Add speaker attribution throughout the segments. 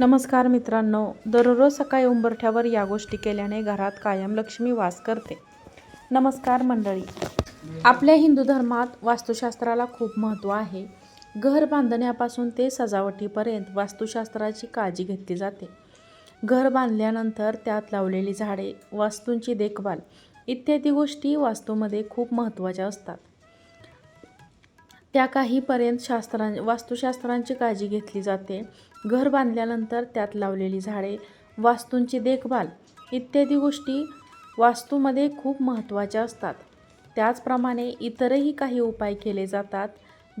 Speaker 1: नमस्कार मित्रांनो दररोज सकाळी उंबरठ्यावर या गोष्टी केल्याने घरात कायम लक्ष्मी वास करते. नमस्कार मंडळी. आपल्या हिंदू धर्मात वास्तुशास्त्राला खूप महत्त्व आहे. घर बांधण्यापासून ते सजावटीपर्यंत वास्तुशास्त्राची काळजी घेतली जाते. घर बांधल्यानंतर त्यात लावलेली झाडे वास्तूंची देखभाल इत्यादी गोष्टी वास्तूमध्ये खूप महत्त्वाच्या असतात. त्या काहीपर्यंत शास्त्रां वास्तुशास्त्रांची काळजी घेतली जाते. घर बांधल्यानंतर त्यात लावलेली झाडे वास्तूंची देखभाल इत्यादी गोष्टी वास्तूमध्ये खूप महत्त्वाच्या असतात. त्याचप्रमाणे इतरही काही उपाय केले जातात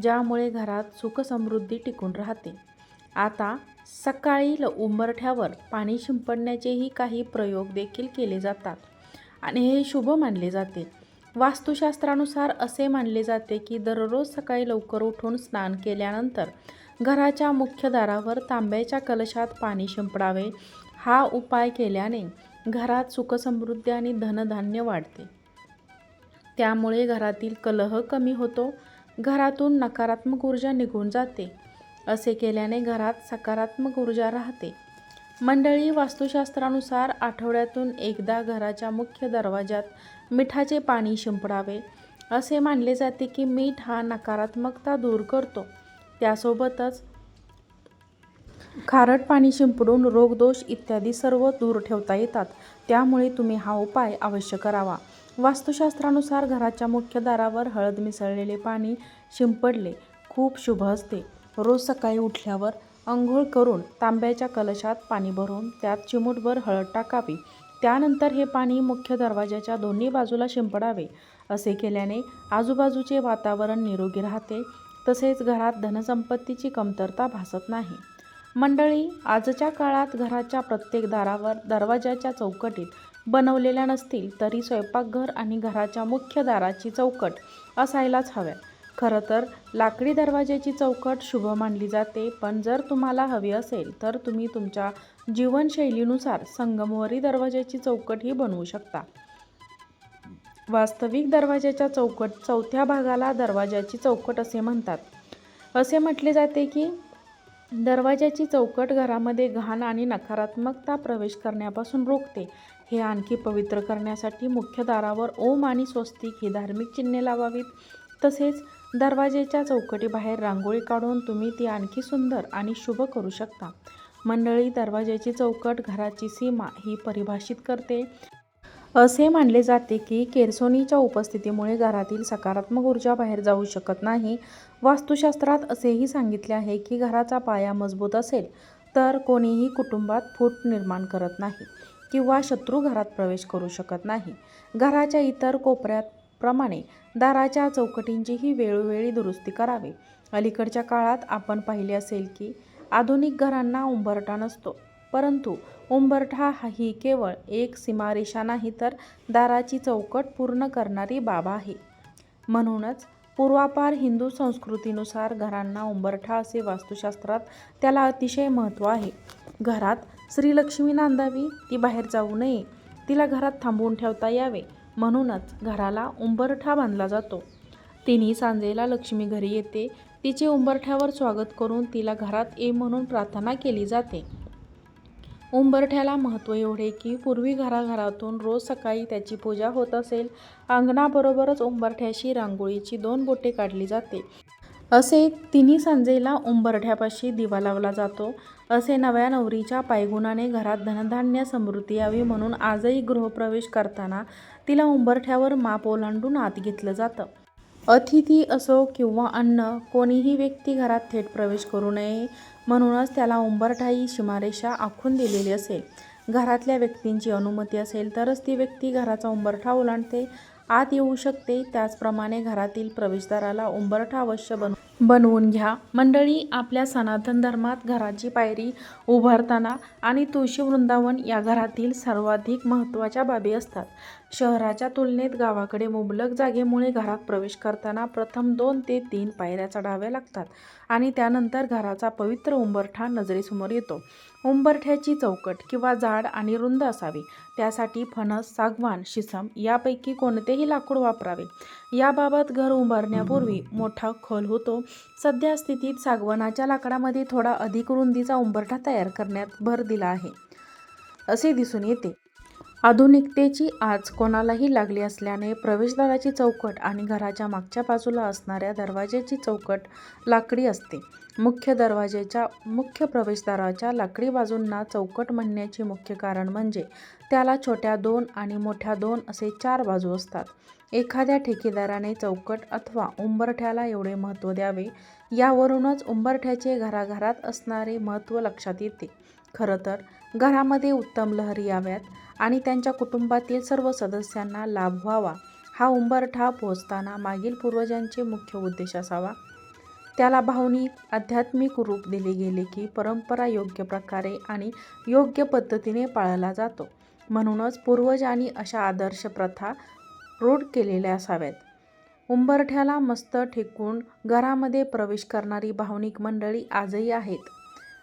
Speaker 1: ज्यामुळे घरात सुखसमृद्धी टिकून राहते. आता सकाळी ल उंबरठ्यावर पाणी शिंपडण्याचेही काही प्रयोग देखील केले जातात आणि हे शुभ मानले जाते. वास्तुशास्त्रानुसार असे मानले जाते की दररोज सकाळी लवकर उठून स्नान केल्यानंतर घराच्या मुख्य दारावर तांब्याच्या कलशात पाणी शिंपडावे. हा उपाय केल्याने घरात सुखसमृद्धी आणि धनधान्य वाढते. त्यामुळे घरातील कलह कमी होतो. घरातून नकारात्मक ऊर्जा निघून जाते. असे केल्याने घरात सकारात्मक ऊर्जा राहते. मंडळी वास्तुशास्त्रानुसार आठवड्यातून एकदा घराच्या मुख्य दरवाजात मिठाचे पाणी शिंपडावे. असे मानले जाते की मीठ हा नकारात्मकता दूर करतो. त्यासोबतच खारट पाणी शिंपडून रोगदोष इत्यादी सर्व दूर ठेवता येतात. त्यामुळे तुम्ही हा उपाय अवश्य करावा. वास्तुशास्त्रानुसार घराच्या मुख्य दारावर हळद मिसळलेले पाणी शिंपडले खूप शुभ असते. रोज सकाळी उठल्यावर अंघोळ करून तांब्याच्या कलशात पाणी भरून त्यात चिमूटभर हळद टाकावी. त्यानंतर हे पाणी मुख्य दरवाजाच्या दोन्ही बाजूला शिंपडावे असे केल्याने आजूबाजूचे वातावरण निरोगी राहते तसेच घरात धनसंपत्तीची कमतरता भासत नाही. मंडळी आजच्या काळात घराच्या प्रत्येक दारावर दरवाजाच्या चौकटीत बनवलेल्या नसतील तरी स्वयंपाकघर आणि घराच्या मुख्य दाराची चौकट असायलाच हव्या. खरं तर लाकडी दरवाजाची चौकट शुभ मानली जाते पण जर तुम्हाला हवी असेल तर तुम्ही तुमच्या जीवनशैलीनुसार संगमवरी दरवाजाची चौकटही बनवू शकता. वास्तविक दरवाजाच्या चौकट चौथ्या भागाला दरवाजाची चौकट असे म्हणतात. असे म्हटले जाते की दरवाजाची चौकट घरामध्ये घाण आणि नकारात्मकता प्रवेश करण्यापासून रोखते. हे आणखी पवित्र करण्यासाठी मुख्य दारावर ओम आणि स्वस्तिक ही धार्मिक चिन्हे लावावीत. तसेच दरवाजेच्या चौकटीबाहेर रांगोळी काढून तुम्ही ती आणखी सुंदर आणि शुभ करू शकता. मंडळी दरवाज्याची चौकट घराची सीमा ही परिभाषित करते. असे मानले जाते की केरसोनीच्या उपस्थितीमुळे घरातील सकारात्मक ऊर्जा बाहेर जाऊ शकत नाही. वास्तुशास्त्रात असेही सांगितले आहे की घराचा पाया मजबूत असेल तर कोणीही कुटुंबात फूट निर्माण करत नाही किंवा शत्रू घरात प्रवेश करू शकत नाही. घराच्या इतर कोपऱ्यात प्रमाणे दाराच्या चौकटींचीही वेळोवेळी दुरुस्ती करावी. अलीकडच्या काळात आपण पाहिले असेल की आधुनिक घरांना उंबरठा नसतो. परंतु उंबरठा ही केवळ एक सीमारेषा नाही तर दाराची चौकट पूर्ण करणारी बाब आहे. म्हणूनच पूर्वापार हिंदू संस्कृतीनुसार घरांना उंबरठा असे वास्तुशास्त्रात त्याला अतिशय महत्त्व आहे. घरात श्रीलक्ष्मी नांदावी ती बाहेर जाऊ नये तिला घरात थांबवून ठेवता यावे. म्हणूनच घराला उंबरठा बांधला जातो. तिन्ही सांजेला लक्ष्मी घरी येते. तिचे उंबरठ्यावर स्वागत करून तिला घरात ये म्हणून प्रार्थना केली जाते. उंबरठ्याला महत्त्व एवढे की पूर्वी घराघरातून रोज सकाळी त्याची पूजा होत असेल अंगणाबरोबरच उंबरठ्याशी रांगोळीची दोन बोटे काढली जाते. असे तिन्ही सांजेला उंबरठ्यापाशी दिवा लावला जातो. असे नव्या नवरीच्या पायगुणाने घरात धनधान्य समृद्धी यावी म्हणून आजही गृहप्रवेश करताना तिला उंबरठ्यावर माप ओलांडून आत घेतलं जातं. अतिथी असो किंवा अन्न कोणीही व्यक्ती घरात थेट प्रवेश करू नये म्हणूनच त्याला उंबरठाई शिमारेषा सीमारेषा आखून दिलेली असेल. घरातल्या व्यक्तींची अनुमती असेल तरच ती व्यक्ती घराचा उंबरठा ओलांडते. आत येऊ शकते. त्याचप्रमाणे घरातील प्रवेशद्वाराला उंबरठा अवश्य बन बनवून घ्या. मंडळी आपल्या सनातन धर्मात घराची पायरी उभारताना आणि तुळशी वृंदावन या घरातील सर्वाधिक महत्त्वाच्या बाबी असतात. शहराच्या तुलनेत गावाकडे मुबलक जागेमुळे घरात प्रवेश करताना प्रथम दोन ते तीन पायऱ्या चढाव्या लागतात आणि त्यानंतर घराचा पवित्र उंबरठा नजरेसमोर येतो. उंबरठ्याची चौकट किंवा जाड आणि रुंद असावी. त्यासाठी फणस सागवान शिसम यापैकी कोणतेही लाकूड वापरावे. याबाबत घर उंबरण्यापूर्वी मोठा खोल होतो. सध्या स्थितीत सागवानाच्या लाकडामध्ये थोडा अधिक रुंदीचा उंबरठा तयार करण्यात भर दिला आहे. असे दिसून येते. आधुनिकतेची आज कोणालाही लागली असल्याने प्रवेशद्वाराची चौकट आणि घराच्या मागच्या बाजूला असणाऱ्या दरवाज्याची चौकट लाकडी असते. मुख्य दरवाजेच्या मुख्य प्रवेशद्वाराच्या लाकडी बाजूंना चौकट म्हणण्याचे मुख्य कारण म्हणजे त्याला छोट्या दोन आणि मोठ्या दोन असे चार बाजू असतात. एखाद्या ठेकेदाराने चौकट अथवा उंबरठ्याला एवढे महत्त्व द्यावे यावरूनच उंबरठ्याचे घराघरात असणारे महत्त्व लक्षात येते. खरं तर घरामध्ये उत्तम लहरी याव्यात आणि त्यांच्या कुटुंबातील सर्व सदस्यांना लाभ व्हावा. हा उंबरठा पोहोचताना मागील पूर्वजांचे मुख्य उद्देश असावा. त्याला भावनिक आध्यात्मिक रूप दिले गेले की परंपरा योग्य प्रकारे आणि योग्य पद्धतीने पाळला जातो. म्हणूनच पूर्वजांनी अशा आदर्श प्रथा रूढ केलेल्या असाव्यात. उंबरठ्याला मस्त ठेकून घरामध्ये प्रवेश करणारी भावनिक मंडळी आजही आहेत.